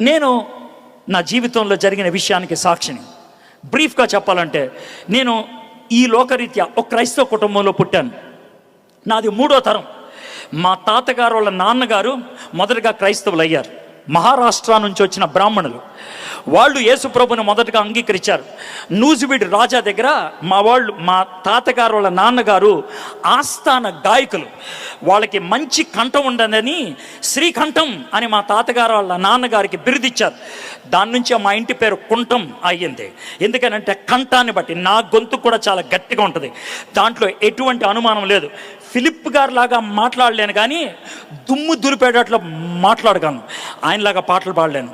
నేను నా జీవితంలో జరిగిన విషయానికి సాక్షిని. బ్రీఫ్గా చెప్పాలంటే నేను ఈ లోకరీత్యా ఒక క్రైస్తవ కుటుంబంలో పుట్టాను. నాది మూడో తరం. మా తాతగారు వాళ్ళ నాన్నగారు మొదటగా క్రైస్తవులు అయ్యారు మహారాష్ట్ర నుంచి వచ్చిన బ్రాహ్మణులు. వాళ్ళు యేసుప్రభుని మొదటగా అంగీకరించారు. నూజివీడి రాజా దగ్గర మా వాళ్ళు మా తాతగారు వాళ్ళ నాన్నగారు ఆస్థాన గాయకులు. వాళ్ళకి మంచి కంఠం ఉండదని శ్రీకంఠం అని మా తాతగారు వాళ్ళ నాన్నగారికి బిరుదిచ్చారు. దాని నుంచి మా ఇంటి పేరు కుంఠం అయ్యింది. ఎందుకనంటే కంఠాన్ని బట్టి నా గొంతు కూడా చాలా గట్టిగా ఉంటుంది. దాంట్లో ఎటువంటి అనుమానం లేదు. ఫిలిప్ గారు లాగా మాట్లాడలేను కానీ దుమ్ము దులిపేటట్లు మాట్లాడగలను. ఆయనలాగా పాటలు పాడలేను.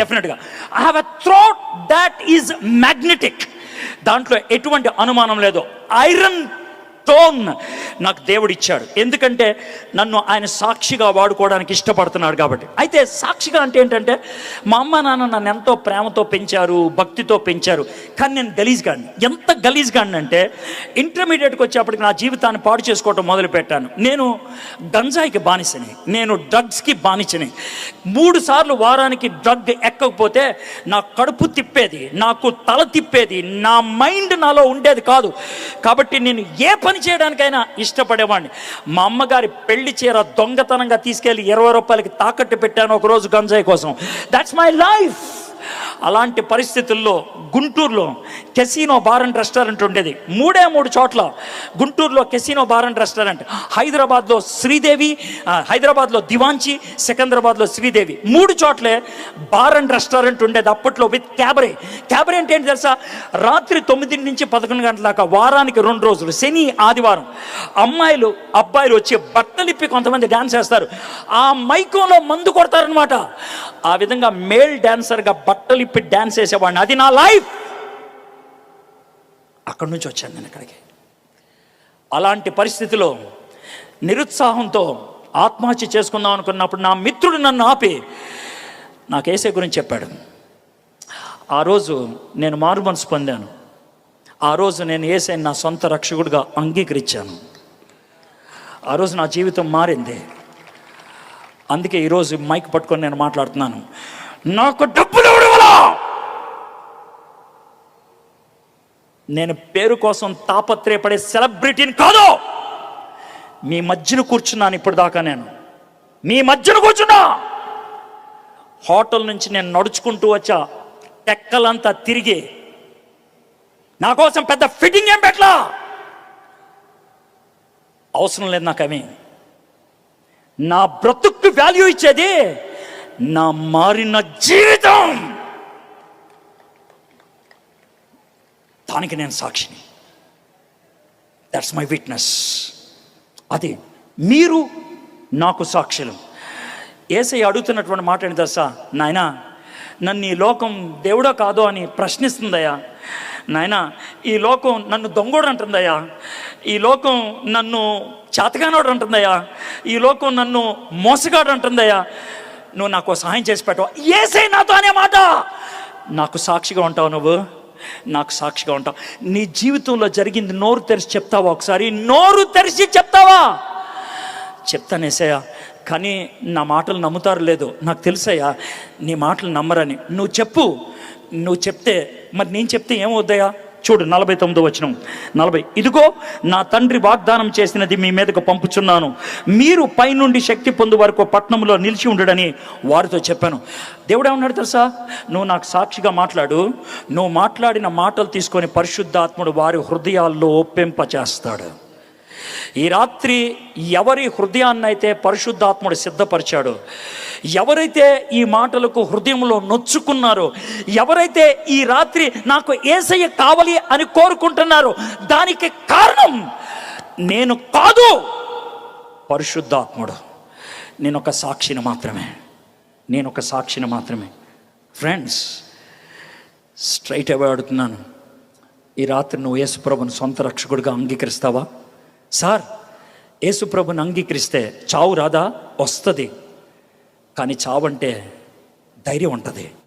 డెఫినెట్గా I have a throat that is magnetic దాంట్లో ఎటువంటి అనుమానం లేదు. ఐరన్ టోన్ నాకు దేవుడు ఇచ్చాడు ఎందుకంటే నన్ను ఆయన సాక్షిగా వాడుకోవడానికి ఇష్టపడుతున్నాడు కాబట్టి. అయితే సాక్షిగా అంటే ఏంటంటే మా అమ్మ నాన్న నన్ను ఎంతో ప్రేమతో పెంచారు భక్తితో పెంచారు. కానీ నేను గలీజ్ గాడిని. ఎంత గలీజ్ గాడిని అంటే ఇంటర్మీడియట్కి వచ్చేప్పటికి నా జీవితాన్ని పాడు చేసుకోవటం మొదలుపెట్టాను నేను గంజాయికి బానిసని నేను డ్రగ్స్కి బానిసని. మూడు సార్లు వారానికి డ్రగ్ ఎక్కకపోతే నా కడుపు తిప్పేది నాకు తల తిప్పేది నా మైండ్ నాలో ఉండేది కాదు. కాబట్టి నేను ఏ పని చేయడానికైనా ఇష్టపడేవాడిని మా అమ్మగారి పెళ్ళి చీర దొంగతనంగా తీసుకెళ్ళి ఇరవై రూపాయలకి తాకట్టు పెట్టాను ఒకరోజు గంజాయి కోసం. దట్స్ మై లైఫ్ అలాంటి పరిస్థితుల్లో గుంటూరులో కెసినో బార్ అండ్ రెస్టారెంట్ ఉండేది. మూడే మూడు చోట్ల గుంటూరులో కెసినో బార్ అండ్ రెస్టారెంట్. హైదరాబాద్లో శ్రీదేవి హైదరాబాద్లో దివాంచి సికింద్రాబాద్లో శ్రీదేవి. మూడు చోట్లే బార్ అండ్ రెస్టారెంట్ ఉండేది అప్పట్లో విత్ క్యాబరే. క్యాబరే అంటే ఏంటి తెలుసా? రాత్రి తొమ్మిది నుంచి పదకొండు గంటల దాకా వారానికి రెండు రోజులు శని ఆదివారం. అమ్మాయిలు అబ్బాయిలు వచ్చి బట్టలిప్పి కొంతమంది డ్యాన్స్ చేస్తారు. ఆ మైకంలో మందు కొడతారనమాట ఆ విధంగా మేల్ డ్యాన్సర్గా బట్టలు ఇప్పి డ్యాన్స్ చేసేవాడిని. అది నా లైఫ్. అక్కడి నుంచి వచ్చాను నేను ఇక్కడికి అలాంటి పరిస్థితిలో నిరుత్సాహంతో ఆత్మహత్య చేసుకుందాం అనుకున్నప్పుడు నా మిత్రుడు నన్ను ఆపి నాకు ఏసే గురించి చెప్పాడు. ఆ రోజు నేను మారు మనసు పొందాను. ఆ రోజు నేను ఏసై నా సొంత రక్షకుడిగా అంగీకరించాను. ఆ రోజు నా జీవితం మారింది. అందుకే ఈరోజు మైక్ పట్టుకొని నేను మాట్లాడుతున్నాను. నాకు డబ్బులు నేను పేరు కోసం తాపత్రయపడే సెలబ్రిటీని కాదు. మీ మధ్యన కూర్చున్నాను ఇప్పుడు దాకా నేను. మీ మధ్యన కూర్చున్నా. హోటల్ నుంచి నేను నడుచుకుంటూ వచ్చా. టెక్కలంతా తిరిగి. నా కోసం పెద్ద ఫిట్టింగ్ ఏం పెట్టలా? అవసరం లేదు నాకు అవి నా బ్రతుక్కు వాల్యూ ఇచ్చేది నా మారిన జీవితం. దానికి నేను సాక్షిని. దట్స్ మై విట్నెస్ అది మీరు నాకు సాక్షులు. ఏసై అడుగుతున్నటువంటి మాట ఏంటి దశ నాయనా నన్ను ఈ లోకం దేవుడో కాదో అని ప్రశ్నిస్తుందయ్యా. నాయన ఈ లోకం నన్ను దొంగోడు అంటుందయ్యా ఈ లోకం నన్ను చేతగానోడు అంటుందయ్యా ఈ లోకం నన్ను మోసగాడు అంటుందయ్యా నువ్వు నాకు సహాయం చేసి పెట్టవు? ఏసై నాతో అనే మాట. నాకు సాక్షిగా ఉంటావు నువ్వు. నాకు సాక్షిగా ఉంటావు. నీ జీవితంలో జరిగింది నోరు తెరిచి చెప్తావా ఒకసారి? నోరు తెరిచి చెప్తావా? చెప్తానేసయ్యా కానీ నా మాటలు నమ్ముతారు లేదు నాకు తెలుసయ్యా. నీ మాటలు నమ్మరని. నువ్వు చెప్పు. నువ్వు చెప్తే మరి నేను చెప్తే ఏమవుద్దయా చూడు నలభై తొమ్మిదో వచనం. నలభై. ఇదిగో నా తండ్రి వాగ్దానం చేసినది మీ మీదకు పంపుచున్నాను. మీరు పైనుండి శక్తి పొందు వరకు పట్నంలో నిలిచి ఉండడని వారితో చెప్పాను. దేవుడు ఏమన్నాడు తెలుసా? నువ్వు నాకు సాక్షిగా మాట్లాడు. నువ్వు మాట్లాడిన మాటలు తీసుకొని పరిశుద్ధాత్ముడు వారి హృదయాల్లో ఒప్పింపచేస్తాడు. ఈ రాత్రి ఎవరి హృదయాన్నైతే పరిశుద్ధాత్ముడు సిద్ధపరిచాడు ఎవరైతే ఈ మాటలకు హృదయంలో నొచ్చుకున్నారో ఎవరైతే ఈ రాత్రి నాకు ఏసయ్య కావాలి అని కోరుకుంటున్నారో దానికి కారణం నేను కాదు. పరిశుద్ధాత్ముడు. నేను ఒక సాక్షిని మాత్రమే. నేను ఒక సాక్షిని మాత్రమే. ఫ్రెండ్స్ స్ట్రైట్ అవే అడుగుతున్నాను. ఈ రాత్రి నువ్వు యేసుప్రభుని సొంత రక్షకుడిగా అంగీకరిస్తావా? సార్ యేసుప్రభుని అంగీకరిస్తే చావు రాదా? వస్తుంది. కానీ చావంటే ధైర్యం ఉంటుంది.